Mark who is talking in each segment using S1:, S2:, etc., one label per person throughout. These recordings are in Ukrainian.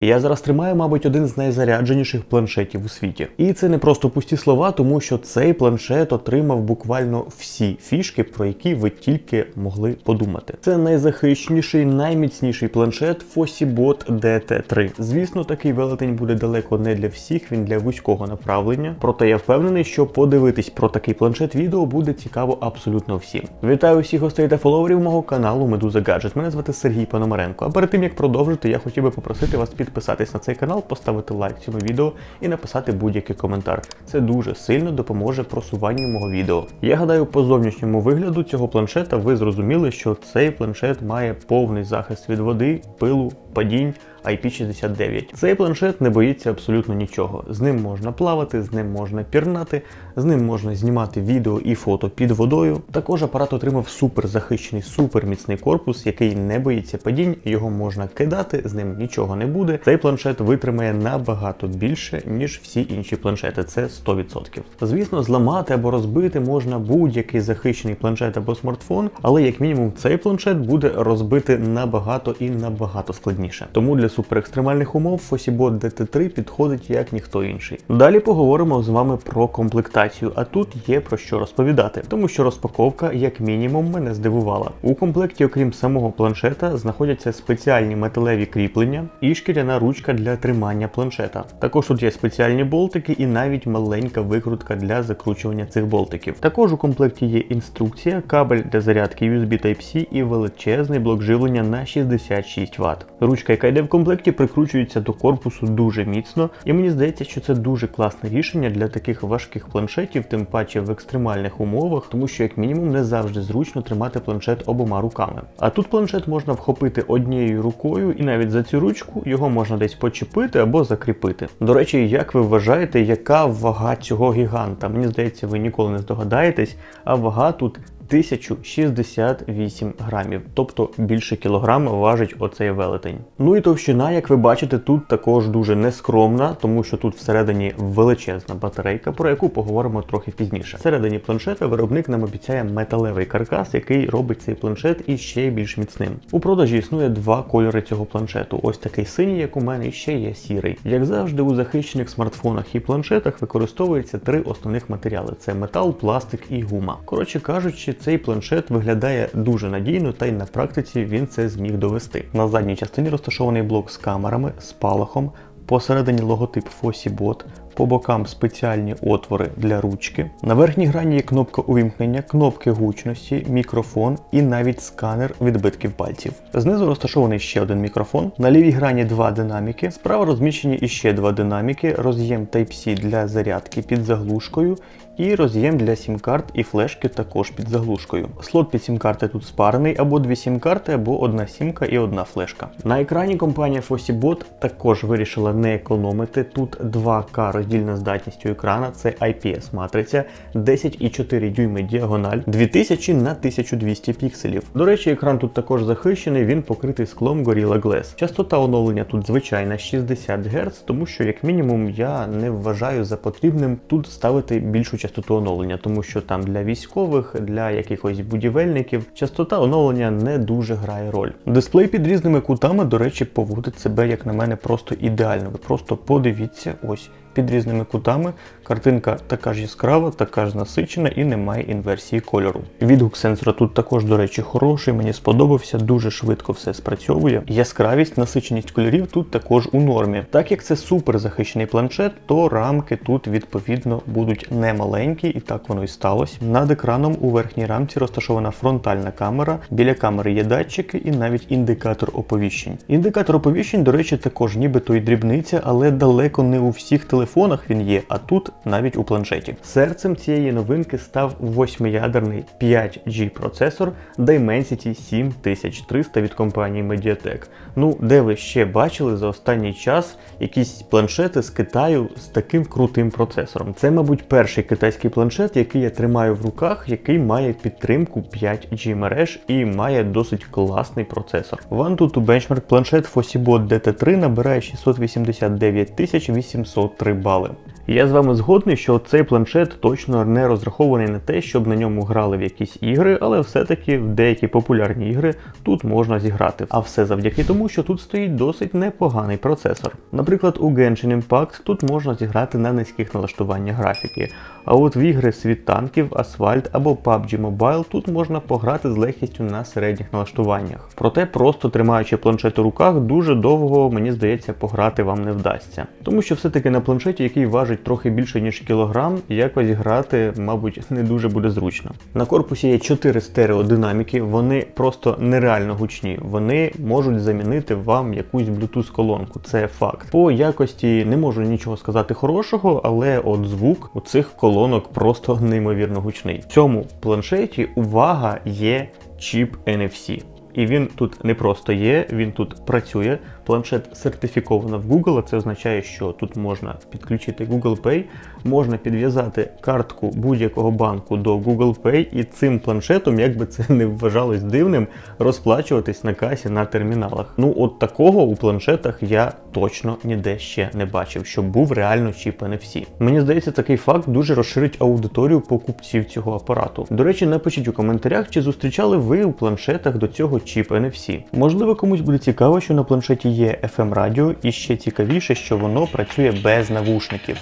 S1: Я зараз тримаю, мабуть, один з найзарядженіших планшетів у світі. І це не просто пусті слова, тому що цей планшет отримав буквально всі фішки, про які ви тільки могли подумати. Це найзахищеніший, найміцніший планшет Fossibot DT3. Звісно, такий велетень буде далеко не для всіх, він для вузького направлення. Проте я впевнений, що подивитись про такий планшет відео буде цікаво абсолютно всім. Вітаю всіх гостей та фоловерів мого каналу Медуза Гаджет. Мене звати Сергій Пономаренко. А перед тим як продовжити, я хотів би попросити вас підписатись на цей канал, поставити лайк цьому відео і написати будь-який коментар. Це дуже сильно допоможе просуванню мого відео. Я гадаю, по зовнішньому вигляду цього планшета ви зрозуміли, що цей планшет має повний захист від води, пилу, падінь. IP69. Цей планшет не боїться абсолютно нічого. З ним можна плавати, з ним можна пірнати, з ним можна знімати відео і фото під водою. Також апарат отримав супер захищений, супер корпус, який не боїться падінь, його можна кидати, з ним нічого не буде. Цей планшет витримає набагато більше, ніж всі інші планшети. Це 100%. Звісно, зламати або розбити можна будь-який захищений планшет або смартфон, але як мінімум цей планшет буде розбити набагато і набагато складніше. Тому для суперекстремальних умов Fossibot DT3 підходить як ніхто інший. Далі поговоримо з вами про комплектацію, а тут є про що розповідати, тому що розпаковка, як мінімум, мене здивувала. У комплекті, окрім самого планшета, знаходяться спеціальні металеві кріплення і шкіряна ручка для тримання планшета. Також тут є спеціальні болтики і навіть маленька викрутка для закручування цих болтиків. Також у комплекті є інструкція, кабель для зарядки USB Type-C і величезний блок живлення на 66 Вт. Ручка, яка йде в комплекті, прикручується до корпусу дуже міцно, і мені здається, що це дуже класне рішення для таких важких планшетів, тим паче в екстремальних умовах, тому що як мінімум не завжди зручно тримати планшет обома руками. А тут планшет можна вхопити однією рукою, і навіть за цю ручку його можна десь почепити або закріпити. До речі, як ви вважаєте, яка вага цього гіганта? Мені здається, ви ніколи не здогадаєтесь, а вага тут 1068 грамів, тобто більше кілограма важить оцей велетень. Ну і товщина, як ви бачите, тут також дуже нескромна, тому що тут всередині величезна батарейка, про яку поговоримо трохи пізніше. Всередині планшета виробник нам обіцяє металевий каркас, який робить цей планшет іще більш міцним. У продажі існує два кольори цього планшету: ось такий синій, як у мене, і ще є сірий. Як завжди, у захищених смартфонах і планшетах використовуються три основних матеріали: це метал, пластик і гума. Коротше кажучи, цей планшет виглядає дуже надійно, та й на практиці він це зміг довести. На задній частині розташований блок з камерами, спалахом, посередині логотип Fossibot, по бокам спеціальні отвори для ручки. На верхній грані є кнопка увімкнення, кнопки гучності, мікрофон і навіть сканер відбитків пальців. Знизу розташований ще один мікрофон. На лівій грані два динаміки. Справа розміщені іще два динаміки, роз'єм Type-C для зарядки під заглушкою. І роз'єм для сім-карт і флешки також під заглушкою. Слот під сім-карти тут спарений, або дві сім-карти, або одна сімка і одна флешка. На екрані компанія Fossibot також вирішила не економити. Тут 2К роздільна здатністю екрана, це IPS матриця, 10,4 дюйми діагональ, 2000 на 1200 пікселів. До речі, екран тут також захищений, він покритий склом Gorilla Glass. Частота оновлення тут звичайна 60 Гц, тому що, як мінімум, я не вважаю за потрібним тут ставити більшу частоту оновлення, тому що там для військових, для якихось будівельників частота оновлення не дуже грає роль. Дисплей під різними кутами, до речі, поводить себе, як на мене, просто ідеально. Ви просто подивіться ось. Під різними кутами картинка така ж яскрава, така ж насичена і немає інверсії кольору. Відгук сенсора тут також, до речі, хороший, мені сподобався, дуже швидко все спрацьовує. Яскравість, насиченість кольорів тут також у нормі. Так як це супер захищений планшет, то рамки тут відповідно будуть не маленькі, і так воно і сталося. Над екраном у верхній рамці розташована фронтальна камера, біля камери є датчики і навіть індикатор оповіщень. Індикатор оповіщень, до речі, також нібито й дрібниця, але далеко не у всіх телефонах він є, а тут навіть у планшеті. Серцем цієї новинки став восьмиядерний 5G процесор Dimensity 7300 від компанії Mediatek. Ну, де ви ще бачили за останній час якісь планшети з Китаю з таким крутим процесором? Це, мабуть, перший китайський планшет, який я тримаю в руках, який має підтримку 5G мереж і має досить класний процесор. AnTuTu Benchmark планшет Fossibot DT3 набирає 689 803 бали. Я з вами згодний, що цей планшет точно не розрахований на те, щоб на ньому грали в якісь ігри, але все-таки в деякі популярні ігри тут можна зіграти. А все завдяки тому, що тут стоїть досить непоганий процесор. Наприклад, у Genshin Impact тут можна зіграти на низьких налаштуваннях графіки. А от в ігри світ танків, Асфальт або PUBG Mobile тут можна пограти з легкістю на середніх налаштуваннях. Проте, просто тримаючи планшет у руках, дуже довго, мені здається, пограти вам не вдасться. Тому що все-таки на планшеті, який важить трохи більше ніж кілограм, якось грати, мабуть, не дуже буде зручно. На корпусі є 4 стереодинаміки, вони просто нереально гучні. Вони можуть замінити вам якусь Bluetooth колонку, це факт. По якості не можу нічого сказати хорошого, але от звук у цих колонок просто неймовірно гучний. В цьому планшеті увага є чіп NFC. І він тут не просто є, він тут працює. Планшет сертифіковано в Google, а це означає, що тут можна підключити Google Pay, можна підв'язати картку будь-якого банку до Google Pay, і цим планшетом, як би це не вважалось дивним, розплачуватись на касі на терміналах. Ну, от такого у планшетах я точно ніде ще не бачив, щоб був реально чіп NFC. Мені здається, такий факт дуже розширить аудиторію покупців цього апарату. До речі, напишіть у коментарях, чи зустрічали ви у планшетах до цього чіп NFC. Можливо, комусь буде цікаво, що на планшеті є FM радіо, і ще цікавіше, що воно працює без навушників.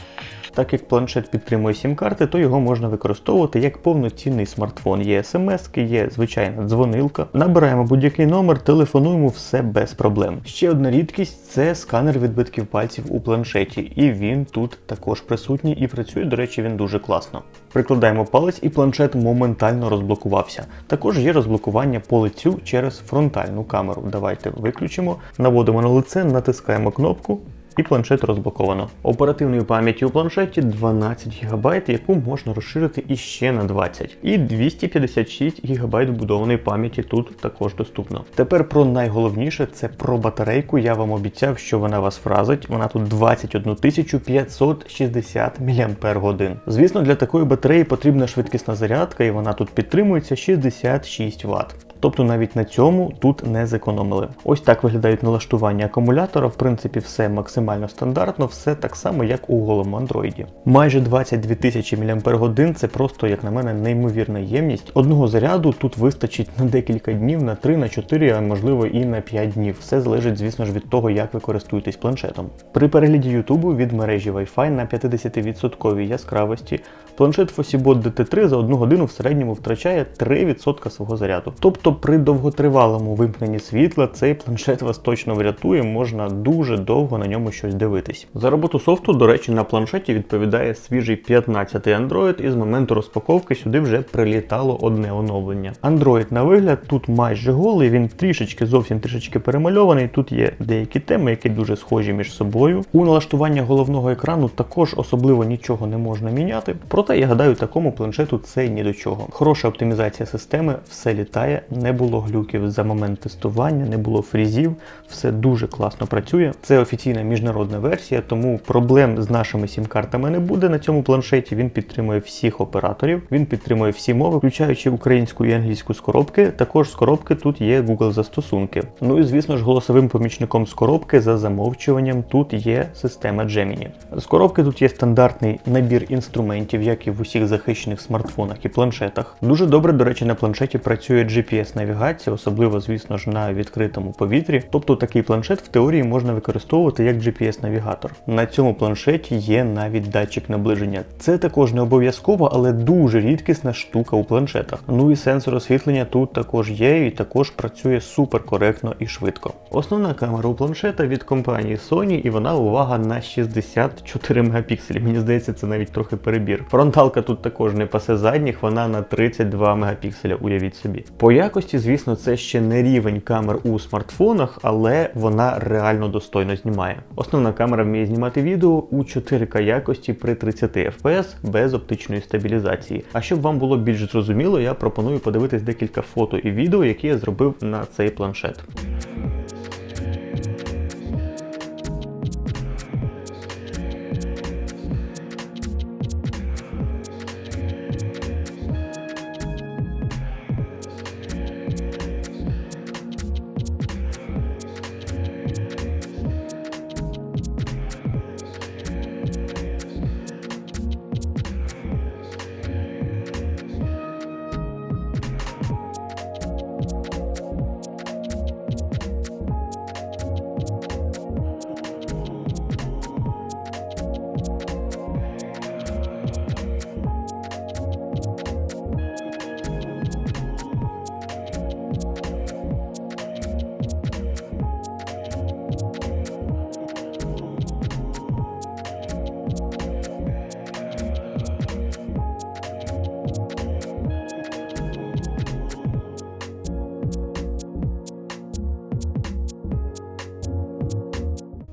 S1: Так як планшет підтримує сім-карти, то його можна використовувати як повноцінний смартфон. Є смс, є звичайна дзвонилка. Набираємо будь-який номер, телефонуємо все без проблем. Ще одна рідкість це сканер відбитків пальців у планшеті, і він тут також присутній і працює, до речі, він дуже класно. Прикладаємо палець і планшет моментально розблокувався. Також є розблокування по лицю через фронтальну камеру. Давайте виключимо, наводимо на лице, натискаємо кнопку і планшет розблоковано. Оперативної пам'яті у планшеті 12 ГБ, яку можна розширити іще на 20. І 256 ГБ вбудованої пам'яті тут також доступно. Тепер про найголовніше це про батарейку. Я вам обіцяв, що вона вас вразить. Вона тут 21 560 мАч. Звісно, для такої батареї потрібна швидкісна зарядка, і вона тут підтримується 66 Вт. Тобто навіть на цьому тут не зекономили. Ось так виглядають налаштування акумулятора. В принципі, все максимально стандартно, все так само, як у голому андроїді. Майже 22 тисячі мАч це просто, як на мене, неймовірна ємність. Одного заряду тут вистачить на декілька днів, на 3, на 4, а можливо і на 5 днів. Все залежить, звісно ж, від того, як ви користуєтесь планшетом. При перегляді Ютубу від мережі Wi-Fi на 50% яскравості планшет Fosibot DT3 за одну годину в середньому втрачає 3% свого заряду. Тобто при довготривалому вимкненні світла цей планшет вас точно врятує, можна дуже довго на ньому щось дивитись. За роботу софту, до речі, на планшеті відповідає свіжий 15-й Android, і з моменту розпаковки сюди вже прилітало одне оновлення. Android на вигляд тут майже голий, він трішечки зовсім трішечки перемальований. Тут є деякі теми, які дуже схожі між собою. У налаштування головного екрану також особливо нічого не можна міняти. Проте я гадаю, такому планшету це ні до чого. Хороша оптимізація системи, все літає не було глюків за момент тестування, не було фрізів, все дуже класно працює. Це офіційна міжнародна версія, тому проблем з нашими сім-картами не буде на цьому планшеті. Він підтримує всіх операторів, він підтримує всі мови, включаючи українську і англійську з коробки. Також з коробки тут є Google застосунки. Ну і звісно ж, голосовим помічником з коробки за замовчуванням тут є система Gemini. З коробки тут є стандартний набір інструментів, як і в усіх захищених смартфонах і планшетах. Дуже добре, до речі, на планшеті працює GPS навігація, особливо, звісно ж, на відкритому повітрі. Тобто такий планшет в теорії можна використовувати як GPS-навігатор. На цьому планшеті є навіть датчик наближення. Це також не обов'язково, але дуже рідкісна штука у планшетах. Ну і сенсор освітлення тут також є і також працює супер коректно і швидко. Основна камера у планшета від компанії Sony, і вона увага на 64 мегапікселі. Мені здається, це навіть трохи перебір. Фронталка тут також не пасе задніх, вона на 32 мегапікселя, уявіть собі. По якості, звісно, це ще не рівень камер у смартфонах, але вона реально достойно знімає. Основна камера вміє знімати відео у 4К якості при 30 FPS без оптичної стабілізації. А щоб вам було більш зрозуміло, я пропоную подивитись декілька фото і відео, які я зробив на цей планшет.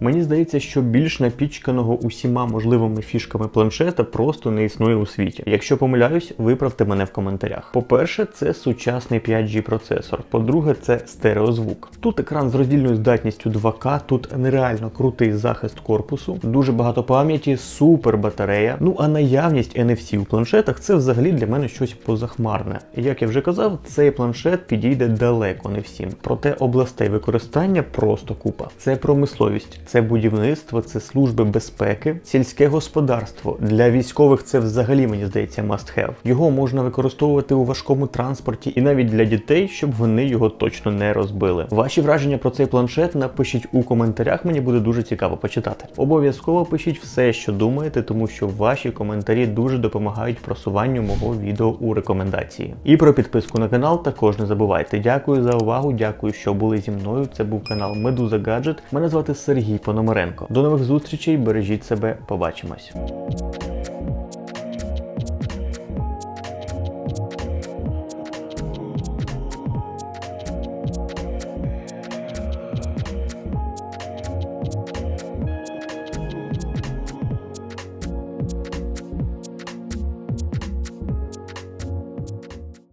S1: Мені здається, що більш напічканого усіма можливими фішками планшета просто не існує у світі. Якщо помиляюсь, виправте мене в коментарях. По-перше, це сучасний 5G процесор. По-друге, це стереозвук. Тут екран з роздільною здатністю 2К, тут нереально крутий захист корпусу, дуже багато пам'яті, супер батарея. Ну а наявність NFC у планшетах це взагалі для мене щось позахмарне. Як я вже казав, цей планшет підійде далеко не всім. Проте областей використання просто купа. Це промисловість, це будівництво, це служби безпеки, сільське господарство. Для військових це взагалі мені здається must have. Його можна використовувати у важкому транспорті і навіть для дітей, щоб вони його точно не розбили. Ваші враження про цей планшет напишіть у коментарях. Мені буде дуже цікаво почитати. Обов'язково пишіть все, що думаєте, тому що ваші коментарі дуже допомагають просуванню мого відео у рекомендації. І про підписку на канал також не забувайте. Дякую за увагу, дякую, що були зі мною. Це був канал Медуза Гаджет. Мене звати Сергій Пономаренко. До нових зустрічей, бережіть себе, побачимось.